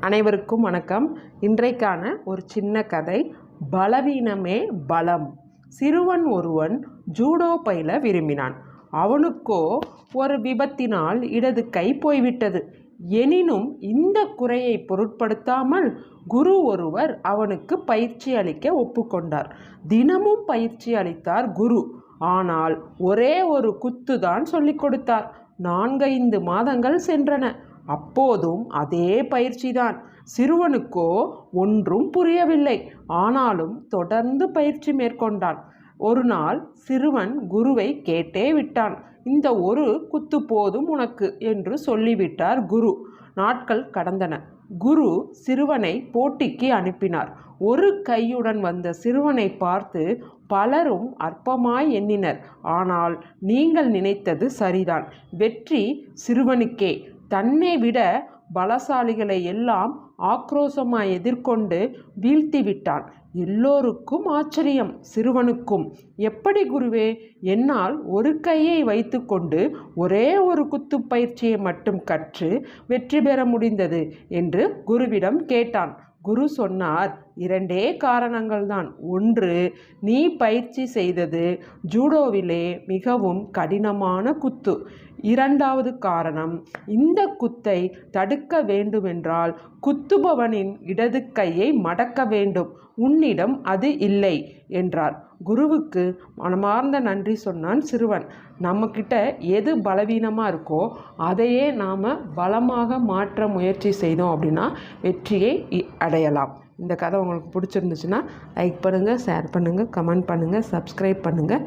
அனைவருக்கும் வணக்கம். இன்றைக்கான ஒரு சின்ன கதை பலவீனமே பலம். சிறுவன் ஒருவன் ஜூடோ பயில விரும்பினான். அவனுக்கோ ஒரு விபத்தினால் இடது கை போய்விட்டது. எனினும் இந்த குறையை பொருட்படுத்தாமல் குரு ஒருவர் அவனுக்கு பயிற்சி அளிக்க ஒப்புக்கொண்டார். தினமும் பயிற்சி அளித்தார் குரு. ஆனால் ஒரே ஒரு குத்துதான் சொல்லிக் கொடுத்தார். நான்கைந்து மாதங்கள் சென்றன. அப்போதும் அதே பயிற்சிதான். சிறுவனுக்கோ ஒன்றும் புரியவில்லை. ஆனாலும் தொடர்ந்து பயிற்சி மேற்கொண்டான். ஒரு நாள் சிறுவன் குருவை கேட்டே விட்டான். இந்த ஒரு குத்து போதும் உனக்கு என்று சொல்லிவிட்டார் குரு. நாட்கள் கடந்தன. குரு சிறுவனை போட்டிக்கு அனுப்பினார். ஒரு கையுடன் வந்த சிறுவனை பார்த்து பலரும் அற்பமாய் எண்ணினர். ஆனால் நீங்கள் நினைத்தது சரிதான். வெற்றி சிறுவனுக்கே. தன்னை விட பலசாலிகளை எல்லாம் ஆக்ரோஷமாய் எதிர்கொண்டு வீழ்த்திவிட்டான். எல்லோருக்கும் ஆச்சரியம் சிறுவனுக்கும். எப்படி குருவே என்னால் ஒரு கையை வைத்துக்கொண்டு ஒரே ஒரு குத்து பயிற்சியை மட்டும் கற்று வெற்றி பெற முடிந்தது? என்று குருவிடம் கேட்டான். குரு சொன்னார் இரண்டே காரணங்கள்தான். ஒன்று நீ பயிற்சி செய்தது ஜூடோவிலே மிகவும் கடினமான குத்து. இரண்டாவது காரணம் இந்த குத்தை தடுக்க வேண்டுமென்றால் குத்துபவனின் இடது கையை மடக்க வேண்டும். உன்னிடம் அது இல்லை. என்றார். குருவுக்கு மனமார்ந்த நன்றி சொன்னான் சிறுவன். நம்மக்கிட்ட எது பலவீனமாக இருக்கோ அதையே நாம் பலமாக மாற்ற முயற்சி செய்தோம் அப்படின்னா வெற்றியை இ- அடையலாம். இந்த கதை உங்களுக்கு பிடிச்சிருந்துச்சுன்னா லைக் பண்ணுங்கள் ஷேர் பண்ணுங்கள் கமெண்ட் பண்ணுங்கள் சப்ஸ்கிரைப் பண்ணுங்கள்